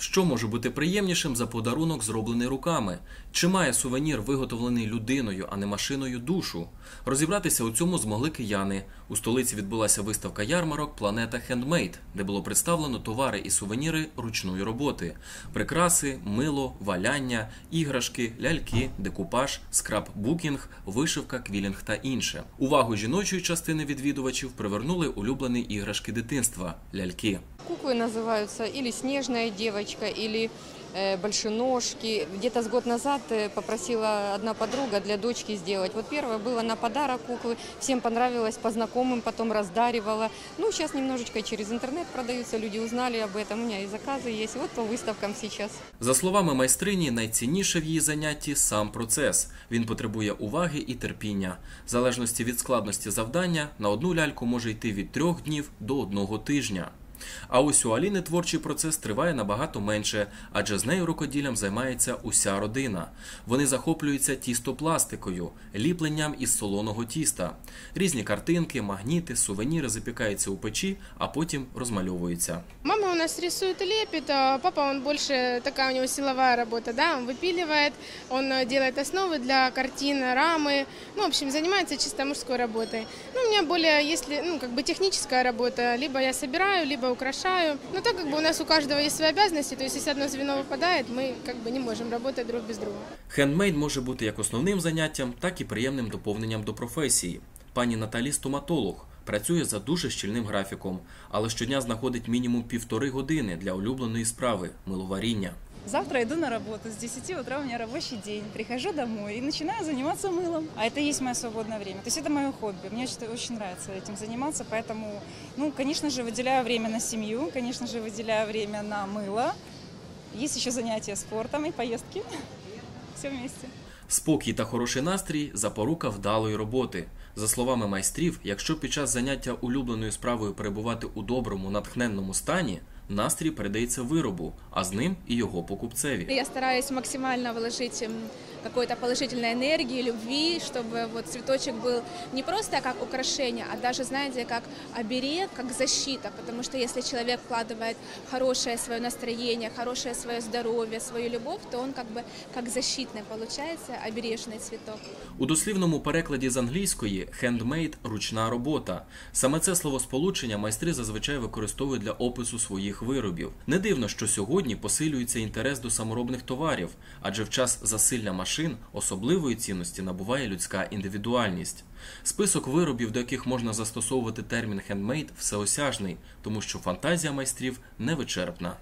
Що може бути приємнішим за подарунок, зроблений руками? Чи має сувенір, виготовлений людиною, а не машиною, душу? Розібратися у цьому змогли кияни. У столиці відбулася виставка ярмарок Планета Хендмейд, де було представлено товари і сувеніри ручної роботи: прикраси, мило, валяння, іграшки, ляльки, декупаж, скраббукінг, вишивка, квілінг та інше. Увагу жіночої частини відвідувачів привернули улюблені іграшки дитинства ляльки Куклы называются или «Снежная девочка», или э, «Большеножки». Где-то с год назад э, попросила одна подруга для дочки сделать. Вот первое было на подарок куклы. Всем понравилось, по знакомым потом раздаривала. Ну, сейчас немножечко через интернет продаются, люди узнали об этом. У меня и заказы есть. Вот по выставкам сейчас. За словами майстрині, найцінніше в її занятті сам процес. Він потребує уваги і терпіння. В залежності від складності завдання на одну ляльку може йти від трьох днів до одного тижня. А ось у Аліни творчий процес триває набагато менше, адже з нею рукоділлям займається уся родина. Вони захоплюються тістопластикою, ліпленням із солоного тіста. Різні картинки, магніти, сувеніри запікаються у печі, а потім розмальовуються. Мама у нас рисует и лепит, а папа, он больше такая у него силовая работа, да, он выпиливает, он э, делает основы для картин, рамы, ну, в общем, занимается чисто мужской работой. Ну, у меня более, если, ну, как бы техническая работа, либо я собираю, либо украшаю. Но так как бы у нас у каждого есть свои обязанности, то есть если одно звено выпадает, мы как бы не можем работать друг без друга. Хендмейд може бути як основним заняттям, так і приємним доповненням до професії. Пані Наталі стоматолог. Працює за дуже щільним графіком, але щодня знаходить мінімум півтори години для улюбленої справи миловаріння. Завтра иду на работу. С 10 утра у меня рабочий день. Прихожу домой и начинаю заниматься мылом. А это и есть мое свободное время. То есть это мое хобби. Мне что- очень нравится этим заниматься, поэтому, ну, конечно же, выделяю время на семью, конечно же, выделяю время на мыло. Есть еще занятия спортом и поездки. Все вместе. Спокій та хороший настрій запорука вдалої роботи. За словами майстрів, якщо під час заняття улюбленою справою перебувати у доброму, натхненному стані, настрій передається виробу, а з ним і його покупцеві. Я стараюсь максимально вложить м, какой-то положительной энергии, любви, чтобы вот цветочек был не просто как украшение, а даже, знаете, как оберег, как защита. Потому что если человек вкладывает хорошее свое настроение, хорошее свое здоровье, свою любовь, то он как бы как защитный получается, обережный цветок. У дослівному перекладі з англійської «handmade» – ручна робота. Саме це словосполучення майстри зазвичай використовують для опису своїх виробів. Не дивно, що сьогодні посилюється інтерес до саморобних товарів, адже в час засилля машин особливої цінності набуває людська індивідуальність. Список виробів, до яких можна застосовувати термін «handmade» всеосяжний, тому що фантазія майстрів невичерпна.